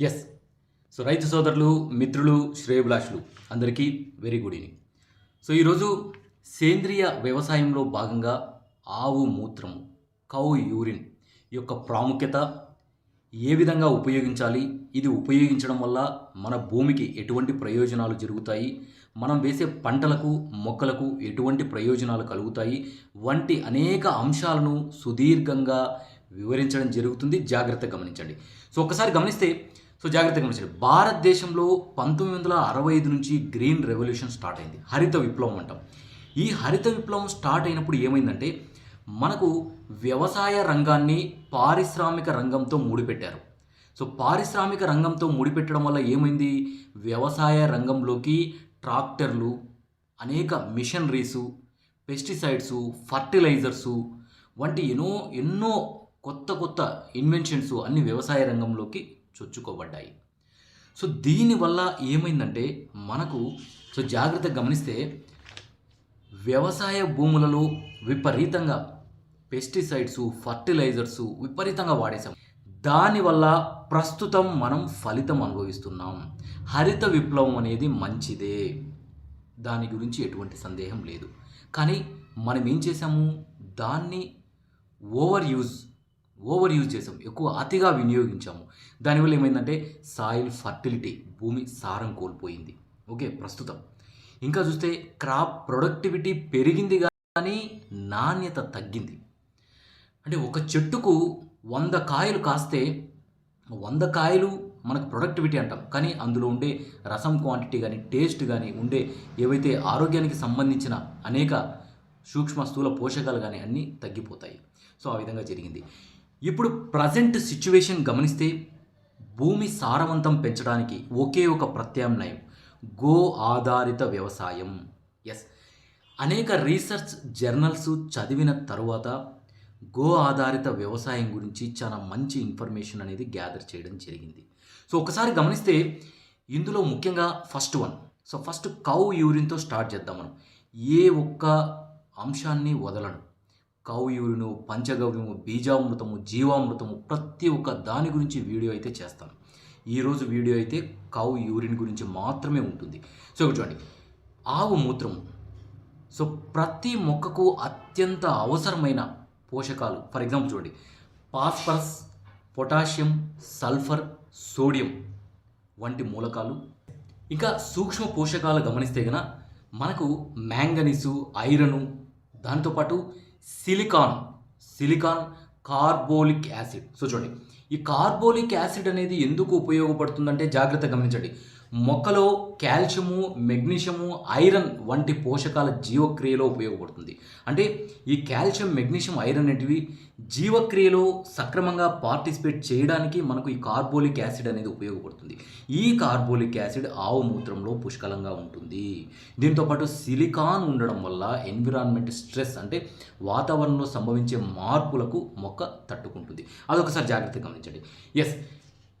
Yes so రైతు సోదరులు మిత్రులు శ్రేయభిలాషులు అందరికీ వెరీ గుడ్ ఈవినింగ్ సో ఈరోజు సేంద్రియ వ్యవసాయంలో భాగంగా ఆవు మూత్రము కౌ యూరిన్ యొక్క ప్రాముఖ్యత ఏ విధంగా ఉపయోగించాలి ఇది ఉపయోగించడం వల్ల మన భూమికి ఎటువంటి ప్రయోజనాలు జరుగుతాయి మనం వేసే పంటలకు మొక్కలకు ఎటువంటి ప్రయోజనాలు కలుగుతాయి వంటి అనేక అంశాలను సుదీర్ఘంగా వివరించడం జరుగుతుంది. జాగ్రత్త గమనించండి. సో ఒక్కసారి గమనిస్తే సో జాగ్రత్తగా గమనించండి. భారతదేశంలో పంతొమ్మిది వందల అరవై ఐదు నుంచి గ్రీన్ రెవల్యూషన్ స్టార్ట్ అయింది. హరిత విప్లవం అంటాం. ఈ హరిత విప్లవం స్టార్ట్ అయినప్పుడు ఏమైందంటే మనకు వ్యవసాయ రంగాన్ని పారిశ్రామిక రంగంతో ముడిపెట్టారు. సో పారిశ్రామిక రంగంతో ముడిపెట్టడం వల్ల ఏమైంది? వ్యవసాయ రంగంలోకి ట్రాక్టర్లు అనేక మిషనరీసు పెస్టిసైడ్సు ఫర్టిలైజర్సు వంటి ఎన్నో ఎన్నో కొత్త కొత్త ఇన్వెన్షన్స్ అన్ని వ్యవసాయ రంగంలోకి చొచ్చుకోబడ్డాయి. సో దీనివల్ల ఏమైందంటే మనకు సో జాగ్రత్తగా గమనిస్తే వ్యవసాయ భూములలో విపరీతంగా పెస్టిసైడ్స్ ఫర్టిలైజర్స్ విపరీతంగా వాడేసాం దానివల్ల ప్రస్తుతం మనం ఫలితం అనుభవిస్తున్నాం. హరిత విప్లవం అనేది మంచిదే. దాని గురించి ఎటువంటి సందేహం లేదు. కానీ మనం ఏం చేసాము దాన్ని ఓవర్ యూజ్ ఓవర్ యూజ్ చేసాం ఎక్కువ అతిగా వినియోగించాము. దానివల్ల ఏమైందంటే సాయిల్ ఫర్టిలిటీ భూమి సారం కోల్పోయింది. ఓకే ప్రస్తుతం. ఇంకా చూస్తే క్రాప్ ప్రొడక్టివిటీ పెరిగింది కానీ నాణ్యత తగ్గింది. అంటే ఒక చెట్టుకు వంద కాయలు కాస్తే వంద కాయలు మనకు ప్రొడక్టివిటీ అంటాం. కానీ అందులో ఉండే రసం క్వాంటిటీ కానీ టేస్ట్ కానీ ఉండే ఏవైతే ఆరోగ్యానికి సంబంధించిన అనేక సూక్ష్మ స్థూల పోషకాలు కానీ అన్నీ తగ్గిపోతాయి. సో ఆ విధంగా జరిగింది. ఇప్పుడు ప్రజెంట్ సిచ్యువేషన్ గమనిస్తే భూమి సారవంతం పెంచడానికి ఒకే ఒక ప్రత్యామ్నాయం గో ఆధారిత వ్యవసాయం. ఎస్ అనేక రీసెర్చ్ జర్నల్స్ చదివిన తరువాత గో ఆధారిత వ్యవసాయం గురించి చాలా మంచి ఇన్ఫర్మేషన్ అనేది గ్యాదర్ చేయడం జరిగింది. సో ఒకసారి గమనిస్తే ఇందులో ముఖ్యంగా first one. So first cow యూరిన్తో start చేద్దాం మనం. ఏ ఒక్క అంశాన్ని వదలను. కౌ యూరిను పంచగవ్యము బీజామృతము జీవామృతము ప్రతి ఒక్క దాని గురించి వీడియో అయితే చేస్తాను. ఈరోజు వీడియో అయితే కౌ యూరిన్ గురించి మాత్రమే ఉంటుంది. సో చూడండి. ఆవు మూత్రము. సో ప్రతి మొక్కకు అత్యంత అవసరమైన పోషకాలు. ఫర్ ఎగ్జాంపుల్ చూడండి. ఫాస్ఫరస్ పొటాషియం సల్ఫర్ సోడియం వంటి మూలకాలు. ఇంకా సూక్ష్మ పోషకాలు గమనిస్తే గన మనకు మ్యాంగనీసు ఐరను దాంతోపాటు silicon silicon carbolic acid. So చూడండి ఈ కార్బోలిక్ యాసిడ్ అనేది ఎందుకు ఉపయోగపడుతుందంటే జాగ్రత్త గమనించండి. మొక్కలో కాల్షియము మెగ్నీషియము ఐరన్ వంటి పోషకాల జీవక్రియలో ఉపయోగపడుతుంది. అంటే ఈ కాల్షియం మెగ్నీషియం ఐరన్ అనేటివి జీవక్రియలో సక్రమంగా పార్టిసిపేట్ చేయడానికి మనకు ఈ కార్బోలిక్ యాసిడ్ అనేది ఉపయోగపడుతుంది. ఈ కార్బోలిక్ యాసిడ్ ఆవు మూత్రంలో పుష్కలంగా ఉంటుంది. దీంతోపాటు సిలికాన్ ఉండడం వల్ల ఎన్విరాన్మెంట్ స్ట్రెస్ అంటే వాతావరణంలో సంభవించే మార్పులకు మొక్క తట్టుకుంటుంది. అదొకసారి జాగ్రత్తగా గమనించండి. ఎస్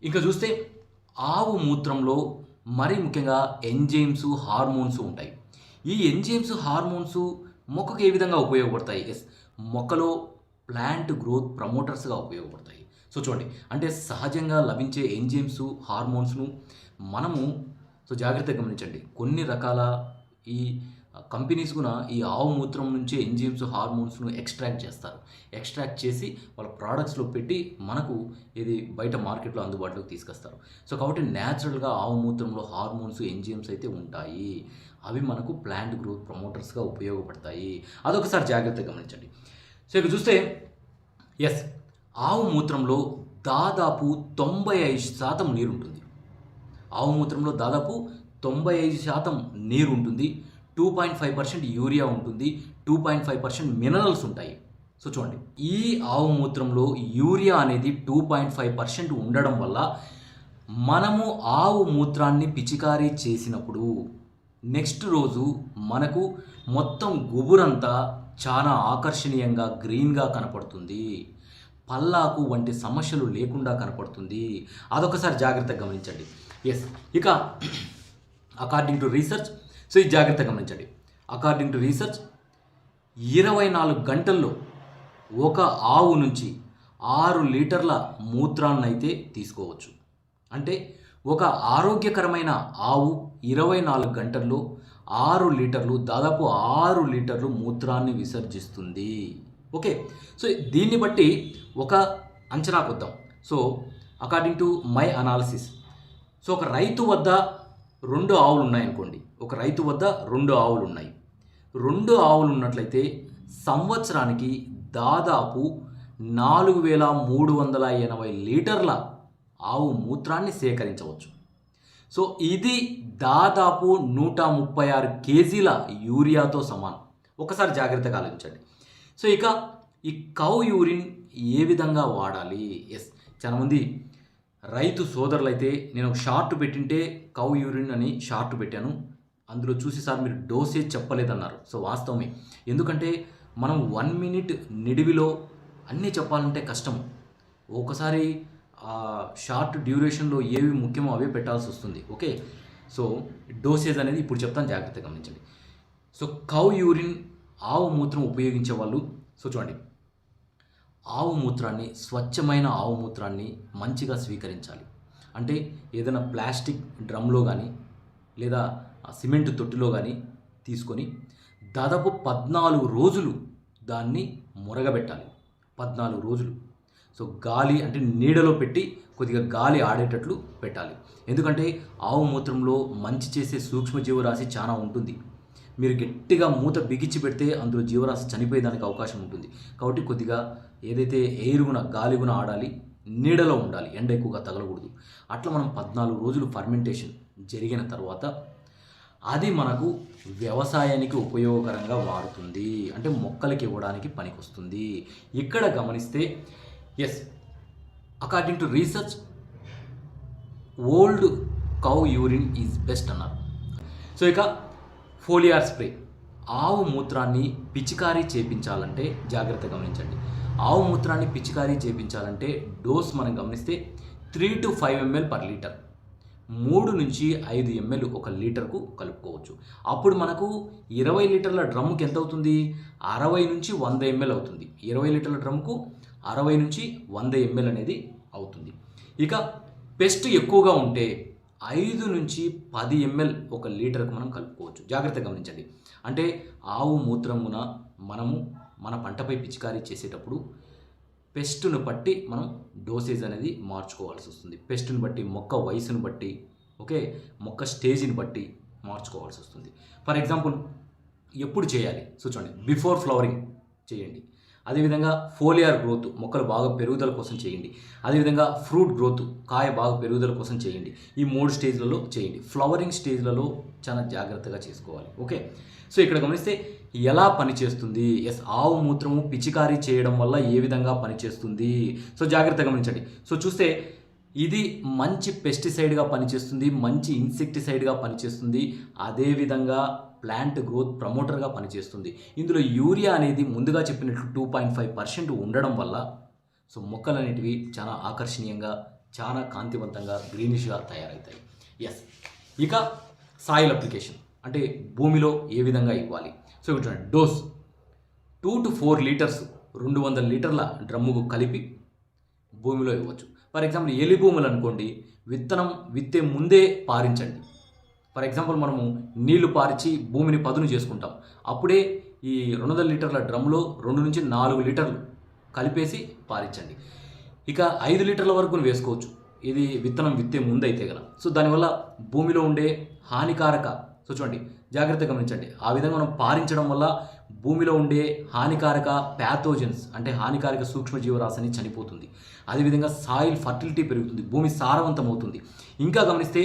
ఇంకా చూస్తే ఆవు మూత్రంలో మరీ ముఖ్యంగా ఎంజైమ్స్ హార్మోన్స్ ఉంటాయి. ఈ ఎంజైమ్స్ హార్మోన్స్ మొక్కకు ఏ విధంగా ఉపయోగపడతాయి? ఎస్ మొక్కలో ప్లాంట్ గ్రోత్ ప్రమోటర్స్గా ఉపయోగపడతాయి. సో చూడండి. అంటే సహజంగా లభించే ఎంజైమ్స్ హార్మోన్స్ను మనము సో జాగ్రత్తగా గమనించండి. కొన్ని రకాల ఈ కంపెనీస్ కూడా ఈ ఆవు మూత్రం నుంచే ఎంజిమ్స్ హార్మోన్స్ను ఎక్స్ట్రాక్ట్ చేస్తారు. ఎక్స్ట్రాక్ట్ చేసి వాళ్ళ ప్రోడక్ట్స్లో పెట్టి మనకు ఇది బయట మార్కెట్లో అందుబాటులోకి తీసుకొస్తారు. సో కాబట్టి న్యాచురల్గా ఆవు మూత్రంలో హార్మోన్స్ ఎంజిమ్స్ అయితే ఉంటాయి. అవి మనకు ప్లాంట్ గ్రోత్ ప్రమోటర్స్గా ఉపయోగపడతాయి. అదొకసారి జాగ్రత్తగా గమనించండి. సో ఇక చూస్తే ఎస్ ఆవు మూత్రంలో దాదాపు తొంభై ఐదు శాతం నీరు ఉంటుంది ఆవు మూత్రంలో దాదాపు తొంభై ఐదు శాతం నీరు ఉంటుంది two point five percent urea ఉంటుంది two point five percent minerals ఉంటాయి. సో చూడండి ఈ ఆవు మూత్రంలో యూరియా అనేది టూ పాయింట్ ఫైవ్ పర్సెంట్ ఉండడం వల్ల మనము ఆవు మూత్రాన్ని పిచికారీ చేసినప్పుడు నెక్స్ట్ రోజు మనకు మొత్తం గుబురంతా చాలా ఆకర్షణీయంగా గ్రీన్గా కనపడుతుంది. పల్లాకు వంటి సమస్యలు లేకుండా కనపడుతుంది. అదొకసారి జాగ్రత్తగా గమనించండి. ఎస్ ఇక అకార్డింగ్ టు రీసెర్చ్ సో ఇది జాగ్రత్తగా గమనించండి. అకార్డింగ్ టు రీసెర్చ్ ఇరవై నాలుగు గంటల్లో ఒక ఆవు నుంచి ఆరు లీటర్ల మూత్రాన్ని అయితే తీసుకోవచ్చు. అంటే ఒక ఆరోగ్యకరమైన ఆవు ఇరవై నాలుగు గంటల్లో ఆరు లీటర్లు దాదాపు ఆరు లీటర్లు మూత్రాన్ని విసర్జిస్తుంది. ఓకే సో దీన్ని బట్టి ఒక అంచనా కొద్దాం. So according to my analysis so ఒక రైతు వద్ద రెండు ఆవులు ఉన్నాయనుకోండి ఒక రైతు వద్ద రెండు ఆవులు ఉన్నాయి రెండు ఆవులు ఉన్నట్లయితే సంవత్సరానికి దాదాపు నాలుగు వేల మూడు వందల ఎనభై లీటర్ల ఆవు మూత్రాన్ని సేకరించవచ్చు. సో ఇది దాదాపు నూట ముప్పై ఆరు కేజీల యూరియాతో సమానం. ఒకసారి జాగ్రత్తగా ఆలోచించండి. సో ఇక ఈ కౌ యూరిన్ ఏ విధంగా వాడాలి? ఎస్ చాలామంది రైతు సోదరులైతే నేను ఒక షార్ట్ పెట్టింటే కౌ యూరిన్ అని షార్ట్ పెట్టాను. అందులో చూసి సార్ మీరు డోసేజ్ చెప్పలేదన్నారు. సో వాస్తవమే. ఎందుకంటే మనం వన్ మినిట్ నిడివిలో అన్నీ చెప్పాలంటే కష్టం. ఒకసారి షార్ట్ డ్యూరేషన్లో ఏవి ముఖ్యమో అవే పెట్టాల్సి వస్తుంది. ఓకే? సో డోసేజ్ అనేది ఇప్పుడు చెప్తాను జాగ్రత్తగా గమనించండి. సో కౌ యూరిన్ ఆవు మూత్రం ఉపయోగించే వాళ్ళు సో చూడండి. ఆవు మూత్రాన్ని స్వచ్ఛమైన ఆవు మూత్రాన్ని మంచిగా స్వీకరించాలి. అంటే ఏదైనా ప్లాస్టిక్ డ్రమ్లో కానీ లేదా సిమెంట్ తొట్టిలో కానీ తీసుకొని దాదాపు పద్నాలుగు రోజులు దాన్ని మురగబెట్టాలి. పద్నాలుగు రోజులు. సో గాలి అంటే నీడలో పెట్టి కొద్దిగా గాలి ఆడేటట్లు పెట్టాలి. ఎందుకంటే ఆవు మూత్రంలో మంచి చేసే సూక్ష్మజీవరాశి చాలా ఉంటుంది. మీరు గట్టిగా మూత బిగించి పెడితే అందులో జీవరాశి చనిపోయేదానికి అవకాశం ఉంటుంది. కాబట్టి కొద్దిగా ఏదైతే ఎయిర్ గుణ గాలి గుణ ఆడాలి నీడలో ఉండాలి ఎండ ఎక్కువగా తగలకూడదు. అట్లా మనం పద్నాలుగు రోజులు ఫర్మెంటేషన్ జరిగిన తర్వాత అది మనకు వ్యవసాయానికి ఉపయోగకరంగా వాడుతుంది అంటే మొక్కలకి ఇవ్వడానికి పనికొస్తుంది. ఇక్కడ గమనిస్తే as according to research old cow urine is best అన్నారు. సో ఇక ఫోలియార్ స్ప్రే ఆవు మూత్రాన్ని పిచికారీ చేపించాలంటే జాగ్రత్త గమనించండి. ఆవు మూత్రాన్ని పిచికారీ చేపించాలంటే డోస్ మనం గమనిస్తే three to five ml per litre. మూడు నుంచి ఐదు ఎంఎల్ ఒక లీటర్కు కలుపుకోవచ్చు. అప్పుడు మనకు ఇరవై లీటర్ల డ్రమ్ముకి ఎంత అవుతుంది? అరవై నుంచి వంద ఎంఎల్ అవుతుంది. ఇరవై లీటర్ల డ్రమ్కు అరవై నుంచి వంద ఎంఎల్ అనేది అవుతుంది. ఇక పెస్ట్ ఎక్కువగా ఉంటే ఐదు నుంచి పది ఎంఎల్ ఒక లీటర్కు మనం కలుపుకోవచ్చు. జాగ్రత్తగా గమనించండి. అంటే ఆవు మూత్రమున మనము మన పంటపై పిచికారీ చేసేటప్పుడు పెస్ట్ను బట్టి మనం డోసేజ్ అనేది మార్చుకోవాల్సి వస్తుంది. పెస్ట్ని బట్టి మొక్క వయసును బట్టి ఓకే? మొక్క స్టేజ్ని బట్టి మార్చుకోవాల్సి వస్తుంది. ఫర్ ఎగ్జాంపుల్ ఎప్పుడు చేయాలి? సో చూడండి బిఫోర్ ఫ్లవరింగ్ చేయండి. అదేవిధంగా ఫోలియర్ గ్రోత్ మొక్కలు బాగా పెరుగుదల కోసం చేయండి. అదేవిధంగా ఫ్రూట్ గ్రోత్ కాయ బాగా పెరుగుదల కోసం చేయండి. ఈ మూడు స్టేజ్లలో చేయండి. ఫ్లవరింగ్ స్టేజ్లలో చాలా జాగ్రత్తగా చేసుకోవాలి. ఓకే? సో ఇక్కడ గమనిస్తే ఎలా పనిచేస్తుంది? ఎస్ ఆవు మూత్రము పిచికారీ చేయడం వల్ల ఏ విధంగా పనిచేస్తుంది? సో జాగ్రత్తగా గమనించండి. సో చూస్తే ఇది మంచి పెస్టిసైడ్గా పనిచేస్తుంది మంచి ఇన్సెక్టిసైడ్గా పనిచేస్తుంది అదేవిధంగా ప్లాంట్ గ్రోత్ ప్రమోటర్గా పనిచేస్తుంది. ఇందులో యూరియా అనేది ముందుగా చెప్పినట్లు టూ పాయింట్ ఫైవ్ పర్సెంట్ ఉండడం వల్ల సో మొక్కలు అనేటివి చాలా ఆకర్షణీయంగా చాలా కాంతివంతంగా గ్రీనిష్గా తయారవుతాయి. ఎస్ ఇక సాయిల్ అప్లికేషన్. అంటే భూమిలో ఏ విధంగా ఇవ్వాలి? సో ఇక్కడ చూడండి dose. Two to four litres రెండు వందల లీటర్ల డ్రమ్ముకు కలిపి భూమిలో ఇవ్వచ్చు. ఫర్ ఎగ్జాంపుల్ ఎలి భూములు అనుకోండి విత్తనం విత్తే ముందే పారించండి. ఫర్ ఎగ్జాంపుల్ మనము నీళ్ళు పారిచి భూమిని పదును చేసుకుంటాం. అప్పుడే ఈ రెండు వందల లీటర్ల డ్రమ్లో రెండు నుంచి నాలుగు లీటర్లు కలిపేసి పారించండి. ఇక ఐదు లీటర్ల వరకు వేసుకోవచ్చు. ఇది విత్తనం విత్తే ముందు అయితే గల సో దానివల్ల భూమిలో ఉండే హానికారక సో చూడండి జాగ్రత్త గమనించండి. ఆ విధంగా మనం పారించడం వల్ల భూమిలో ఉండే హానికారక ప్యాథోజన్స్ అంటే హానికారక సూక్ష్మజీవరాశిని చనిపోతుంది. అదేవిధంగా సాయిల్ ఫర్టిలిటీ పెరుగుతుంది. భూమి సారవంతం అవుతుంది ఇంకా గమనిస్తే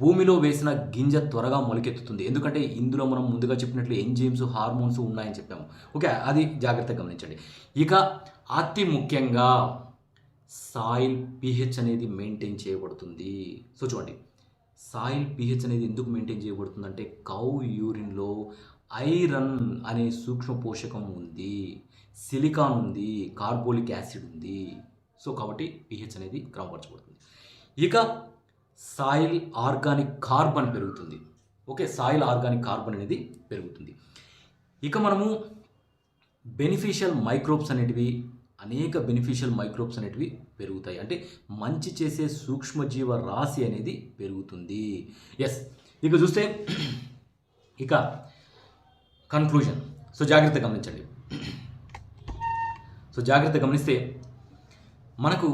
భూమిలో వేసిన గింజ త్వరగా మొలకెత్తుతుంది. ఎందుకంటే ఇందులో మనం ముందుగా చెప్పినట్లు ఎంజైమ్స్ హార్మోన్స్ ఉన్నాయని చెప్పాము. ఓకే అది జాగ్రత్తగా గమనించండి. ఇక అతి ముఖ్యంగా సాయిల్ పిహెచ్ అనేది మెయింటైన్ చేయబడుతుంది. సో చూడండి సాయిల్ పిహెచ్ అనేది ఎందుకు మెయింటైన్ చేయబడుతుందంటే కౌ యూరిన్లో ఐరన్ అనే సూక్ష్మ పోషకం ఉంది సిలికాన్ ఉంది కార్బోలిక్ యాసిడ్ ఉంది. సో కాబట్టి పిహెచ్ అనేది క్రమపరచబడుతుంది. ఇక సాయిల్ ఆర్గానిక్ కార్బన్ పెరుగుతుంది. ఓకే సాయిల్ ఆర్గానిక్ కార్బన్ అనేది పెరుగుతుంది. ఇక మనము బెనిఫిషియల్ మైక్రోబ్స్ అనేటివి అనేక బెనిఫిషియల్ మైక్రోబ్స్ అనేటివి పెరుగుతాయి. అంటే మంచి చేసే సూక్ష్మజీవ రాశి అనేది పెరుగుతుంది. ఎస్ ఇక చూస్తే ఇక కన్క్లూజన్ సో జాగ్రత్త గమనించండి. సో జాగ్రత్త గమనిస్తే మనకు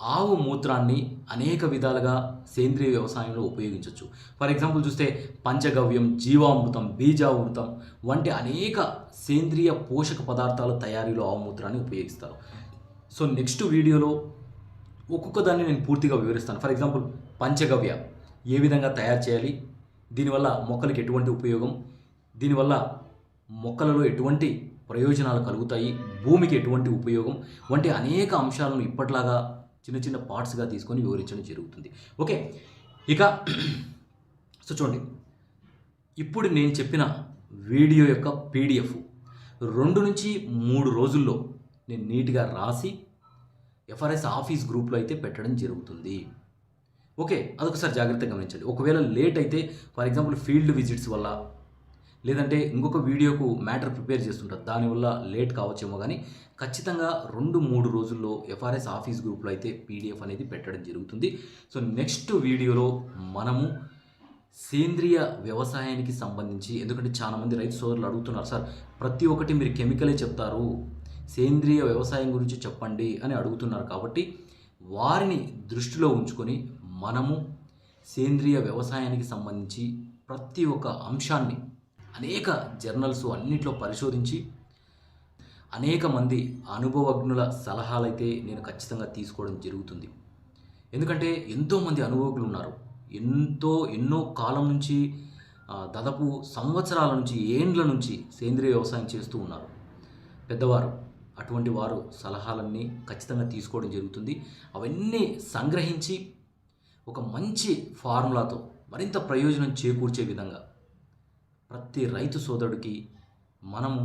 ఆవు మూత్రాన్ని అనేక విధాలుగా సేంద్రియ వ్యవసాయంలో ఉపయోగించవచ్చు ఫర్ ఎగ్జాంపుల్ చూస్తే పంచగవ్యం జీవామృతం బీజామృతం వంటి అనేక సేంద్రియ పోషక పదార్థాల తయారీలో ఆవు మూత్రాన్ని ఉపయోగిస్తారు. సో నెక్స్ట్ వీడియోలో ఒక్కొక్క దాన్ని నేను పూర్తిగా వివరిస్తాను. ఫర్ ఎగ్జాంపుల్ పంచగవ్య ఏ విధంగా తయారు చేయాలి? దీనివల్ల మొక్కలకు ఎటువంటి ఉపయోగం? దీనివల్ల మొక్కలలో ఎటువంటి ప్రయోజనాలు కలుగుతాయి? భూమికి ఎటువంటి ఉపయోగం? వంటి అనేక అంశాలను ఇప్పట్లాగా చిన్న చిన్న పార్ట్స్గా తీసుకొని వివరించడం జరుగుతుంది. ఓకే? ఇక సో చూడండి. ఇప్పుడు నేను చెప్పిన వీడియో యొక్క పీడిఎఫ్. రెండు నుంచి మూడు రోజుల్లో నేను నీట్గా రాసి ఎఫ్ఆర్ఎస్ ఆఫీస్ గ్రూప్లో అయితే పెట్టడం జరుగుతుంది. ఓకే అదొకసారి జాగ్రత్తగా గమనించండి. ఒకవేళ లేట్ అయితే ఫర్ ఎగ్జాంపుల్ ఫీల్డ్ విజిట్స్ వల్ల లేదంటే ఇంకొక వీడియోకు మ్యాటర్ ప్రిపేర్ చేస్తుంటారు దానివల్ల లేట్ కావచ్చేమో కానీ ఖచ్చితంగా రెండు మూడు రోజుల్లో ఎఫ్ఆర్ఎస్ ఆఫీస్ గ్రూప్లో అయితే పీడిఎఫ్ అనేది పెట్టడం జరుగుతుంది. సో నెక్స్ట్ వీడియోలో మనము సేంద్రియ వ్యవసాయానికి సంబంధించి ఎందుకంటే చాలామంది రైతు సోదరులు అడుగుతున్నారు సార్ ప్రతి ఒక్కటి మీరు కెమికలే చెప్తారు సేంద్రియ వ్యవసాయం గురించి చెప్పండి అని అడుగుతున్నారు కాబట్టి వారిని దృష్టిలో ఉంచుకొని మనము సేంద్రియ వ్యవసాయానికి సంబంధించి ప్రతి ఒక్క అంశాన్ని అనేక జర్నల్స్ అన్నిట్లో పరిశోధించి అనేక మంది అనుభవజ్ఞుల సలహాలైతే నేను ఖచ్చితంగా తీసుకోవడం జరుగుతుంది. ఎందుకంటే ఎంతోమంది అనుభవజ్ఞులు ఉన్నారు. ఎంతో ఎన్నో కాలం నుంచి దాదాపు సంవత్సరాల నుంచి ఏండ్ల నుంచి సేంద్రియ వ్యవసాయం చేస్తూ ఉన్నారు. పెద్దవారు. అటువంటి వారు సలహాలన్నీ ఖచ్చితంగా తీసుకోవడం జరుగుతుంది. అవన్నీ సంగ్రహించి ఒక మంచి ఫార్ములాతో మరింత ప్రయోజనం చేకూర్చే విధంగా ప్రతి రైతు సోదరుడికి మనము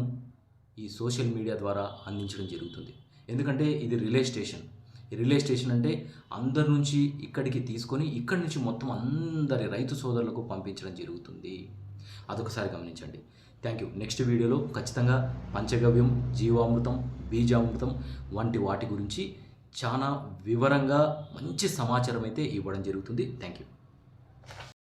ఈ సోషల్ మీడియా ద్వారా అందించడం జరుగుతుంది. ఎందుకంటే ఇది రిలే స్టేషన్. ఈ రిలే స్టేషన్ అంటే అందరి నుంచి ఇక్కడికి తీసుకొని ఇక్కడి నుంచి మొత్తం అందరి రైతు సోదరులకు పంపించడం జరుగుతుంది. అదొకసారి గమనించండి. థ్యాంక్ యూ నెక్స్ట్ వీడియోలో ఖచ్చితంగా పంచగవ్యం జీవామృతం బీజామృతం వంటి వాటి గురించి చాలా వివరంగా మంచి సమాచారం అయితే ఇవ్వడం జరుగుతుంది. Thank you